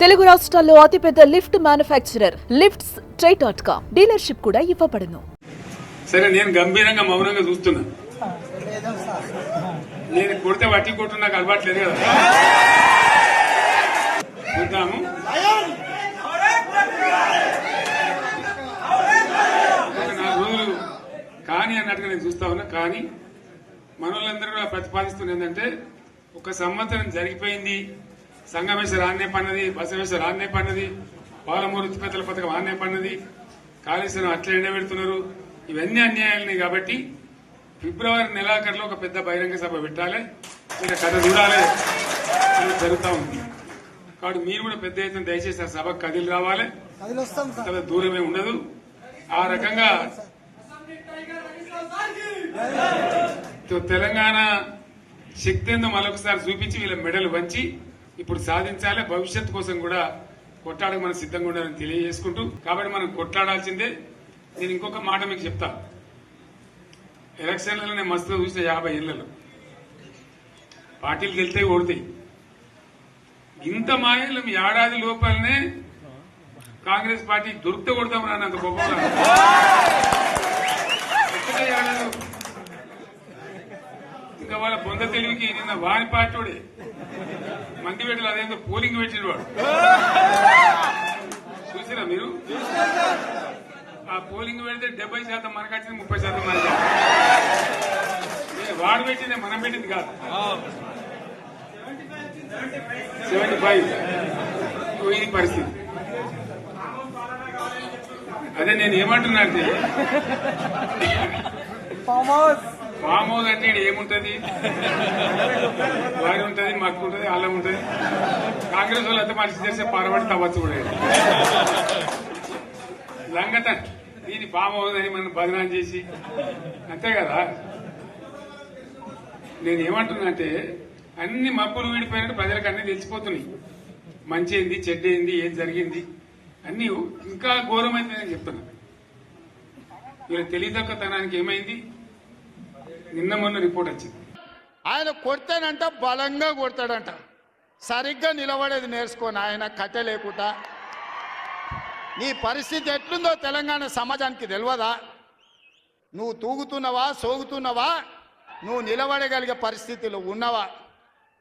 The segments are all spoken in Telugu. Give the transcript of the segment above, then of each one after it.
తెలుగు రాష్ట్రాల్లో అతిపెద్ద lift manufacturer lifts try dot com dealership కూడా ఇవ్వబడును. సరే నేను గంభీరంగా మౌనంగా చూస్తున్నా. నేను కొడితే వట్టి కొట్టు నాకు అలవాట్లేదు కదా. చూద్దాము. నాలుగు రోజులు కానీ అన్నట్టుగా నేను చూస్తా ఉన్నా. కానీ మనోళ్ళందరూ కూడా ఏంటంటే ఒక సంవత్సరం జరిగిపోయింది. సంగమేశ్వర ఆన్నే పన్నది బసవేశ్వర ఆన్నే పన్నది పాలమూరు ఉత్పత్తుల పథకం ఆన్నే పన్నది కాళేశ్వరం అట్లా ఎండబెడుతున్నారు ఇవన్నీ అన్యాయాలని కాబట్టి ఫిబ్రవరి నెలాఖరులో ఒక పెద్ద బహిరంగ సభ పెట్టాలి. మీరు కథ చూడాలి. అని జరుగుతూ ఉంది. కాబట్టి మీరు కూడా పెద్ద ఎత్తున దయచేసి ఆ సభకు కదిలి రావాలి. అంత దూరమే ఉండదు. ఆ రకంగా తెలంగాణ శక్తి ఏందో మరొకసారి చూపించి వీళ్ళ మెడలు వంచి ఇప్పుడు సాధించాలి భవిష్యత్తు కోసం కూడా కొట్లాడకు మనం సిద్ధంగా ఉండాలని తెలియజేసుకుంటూ కాబట్టి మనం కొట్లాడాల్సిందే. నేను ఇంకొక మాట మీకు చెప్తా. ఎలక్షన్లలో నేను మస్తుగా చూసిన యాభై ఏళ్ళలో పార్టీలు గెలితే ఓడతాయి. ఇంత మాయలు ఏడాది లోపలనే కాంగ్రెస్ పార్టీ దొరికితే కొడతాం అన్నంత అంత గొప్పగా ఇంకా వాళ్ళ బొంద తెలివికి నిన్న వారి పార్టీ మంది పెట్టలు అదేందో పోలింగ్ పెట్టిన వాడు. చూసిరా మీరు? ఆ పోలింగ్ పెడితే డెబ్బై శాతం మనకు వచ్చింది ముప్పై శాతం మనకి వాడు పెట్టింది మనం పెట్టింది కాదు. Seventy five. ఇది పరిస్థితి. అదే నేను ఏమంటున్నా అంటే ఫామ్ హౌస్ అంటే ఏముంటది? వారి ఉంటది మక్కు ఉంటది అల్లం ఉంటది. కాంగ్రెస్ వాళ్ళు అంత మనిషి చేస్తే పరబడి తవ్వచ్చు కూడా. లంగత దీని ఫామ్ హౌస్ అని మనం బదనాలు చేసి అంతే కదా? నేను ఏమంటున్నా అంటే అన్ని మబ్బులు వీడిపోయినట్టు ప్రజలకు అన్ని తెలిసిపోతున్నాయి. మంచి ఏంది చెడ్డ ఏంది ఏం జరిగింది? అన్ని ఇంకా ఘోరమైంది నేను చెప్తున్నా. వీళ్ళ తెలియదక్కతనానికి ఏమైంది? నిన్న మొన్న రిపోర్ట్ వచ్చింది. ఆయన కొడితేనంట బలంగా కొడతాడంట. సరిగ్గా నిలబడేది నేర్చుకొని ఆయన కట్టె లేకుండా. నీ పరిస్థితి ఎట్లుందో తెలంగాణ సమాజానికి తెలియదా నువ్వు తూగుతున్నావా సోగుతున్నావా? నువ్వు నిలబడగలిగే పరిస్థితిలో ఉన్నవా?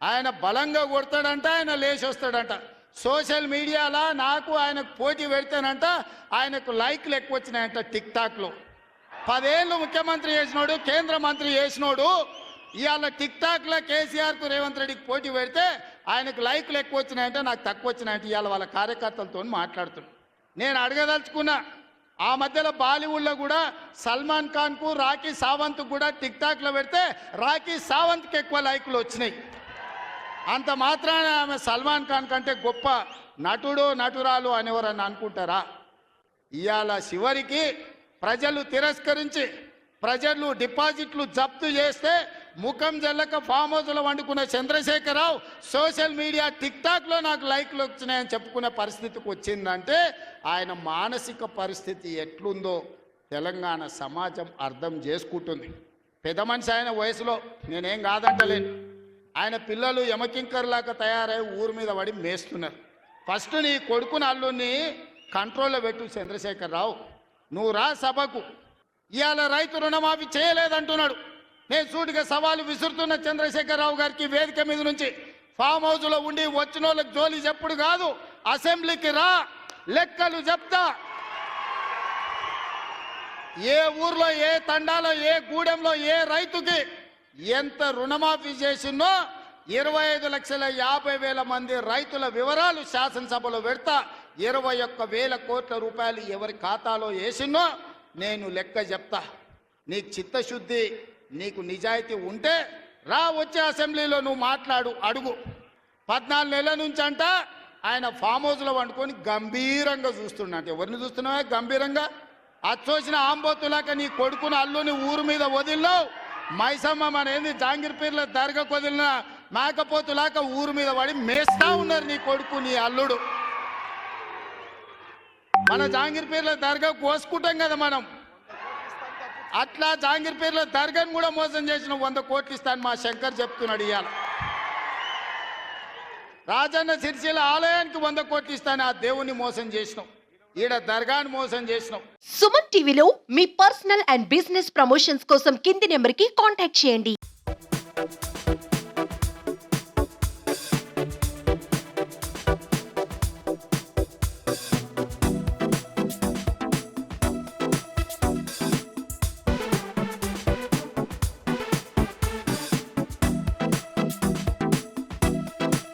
ఆయన బలంగా కొడతాడంట ఆయన లేచి వస్తాడంట. సోషల్ మీడియాలో నాకు ఆయనకు పోటీ పెడితేనంట ఆయనకు లైక్లు ఎక్కువ వచ్చినాయంట టిక్ టాక్లో. పదేళ్ళు ముఖ్యమంత్రి చేసినోడు కేంద్ర మంత్రి చేసినోడు ఇవాళ టిక్ టాక్లో కేసీఆర్కు రేవంత్ రెడ్డికి పోటీ పెడితే ఆయనకు లైక్లు ఎక్కువ వచ్చినాయంటే నాకు తక్కువ వచ్చినాయంటే ఇవాళ వాళ్ళ కార్యకర్తలతో మాట్లాడుతున్నాను నేను అడగదలుచుకున్నా ఆ మధ్యలో బాలీవుడ్లో కూడా సల్మాన్ ఖాన్కు రాఖీ సావంత్ కూడా టిక్ టాక్లో పెడితే రాఖీ సావంత్కి ఎక్కువ లైకులు వచ్చినాయి. అంత మాత్రాన ఆమె సల్మాన్ ఖాన్ కంటే గొప్ప నటుడు నటురాలు అనేవారని అనుకుంటారా? ఇవాళ చివరికి ప్రజలు తిరస్కరించి ప్రజలు డిపాజిట్లు జప్తు చేస్తే ముఖం జల్లక ఫామ్ హౌస్లో వండుకున్న చంద్రశేఖరరావు సోషల్ మీడియా టిక్టాక్లో నాకు లైక్లు వచ్చినాయని చెప్పుకునే పరిస్థితికి వచ్చిందంటే ఆయన మానసిక పరిస్థితి ఎట్లుందో తెలంగాణ సమాజం అర్థం చేసుకుంటుంది. పెద్ద మనిషి ఆయన వయసులో నేనేం కాదంటలేను. ఆయన పిల్లలు యమకింకర్లాగా తయారై ఊరి మీద పడి మేస్తున్నారు. ఫస్ట్ నీ కొడుకుని అల్లుని కంట్రోల్లో పెట్టు చంద్రశేఖరరావు. నువ్వు రా సభకు. ఇవాళ రైతు రుణమాఫీ చేయలేదంటున్నాడు. నేను సూటిగా సవాలు విసురుతున్న చంద్రశేఖరరావు గారికి వేదిక మీద నుంచి ఫామ్ హౌస్లో ఉండి వచ్చిన వాళ్ళకి జోలి చెప్పుడు కాదు. అసెంబ్లీకి రా. లెక్కలు చెప్తా. ఏ ఊర్లో ఏ తండాలో ఏ గూడెంలో ఏ రైతుకి ఎంత రుణమాఫీ చేసిందో ఇరవై ఐదు లక్షల యాభై వేల మంది రైతుల వివరాలు శాసనసభలో పెడతా. ఇరవై ఒక్క వేల కోట్ల రూపాయలు ఎవరి ఖాతాలో వేసినో నేను లెక్క చెప్తా. నీకు చిత్తశుద్ధి నీకు నిజాయితీ ఉంటే రా వచ్చే అసెంబ్లీలో నువ్వు మాట్లాడు అడుగు. పద్నాలుగు నెలల నుంచి అంట ఆయన ఫామ్ హౌస్లో వండుకొని గంభీరంగా చూస్తున్నాడు ఎవరిని చూస్తున్నావా? గంభీరంగా? అచ్చోసిన ఆంబోతులాక నీ కొడుకుని అల్లుని ఊరు మీద వదిలినావు. మైసమ్మ మన ఏంది జాంగిర్పీర్ల దర్గాకు వదిలిన మేకపోతులాక ఊరు మీద పడి మేస్తా ఉన్నారు నీ కొడుకు నీ అల్లుడు. మన జాంగిర్పీర్ల దర్గా కోసుకుంటాం కదా మనం. అట్లా జాంగిర్పీర్ల దర్గాను కూడా మోసం చేసిన వంద కోట్లు ఇస్తాను మా శంకర్ చెప్తున్నాడు ఇవాళ రాజన్న సిరిసిల ఆలయానికి వంద కోట్లు ఇస్తాను ఆ దేవుని మోసం చేసినాం. ఈడ దర్గాని మోసం చేసినాం. సుమన్ టీవీలో మీ పర్సనల్ అండ్ బిజినెస్ ప్రమోషన్స్ కోసం కింది నెంబర్కి కాంటాక్ట్ చేయండి.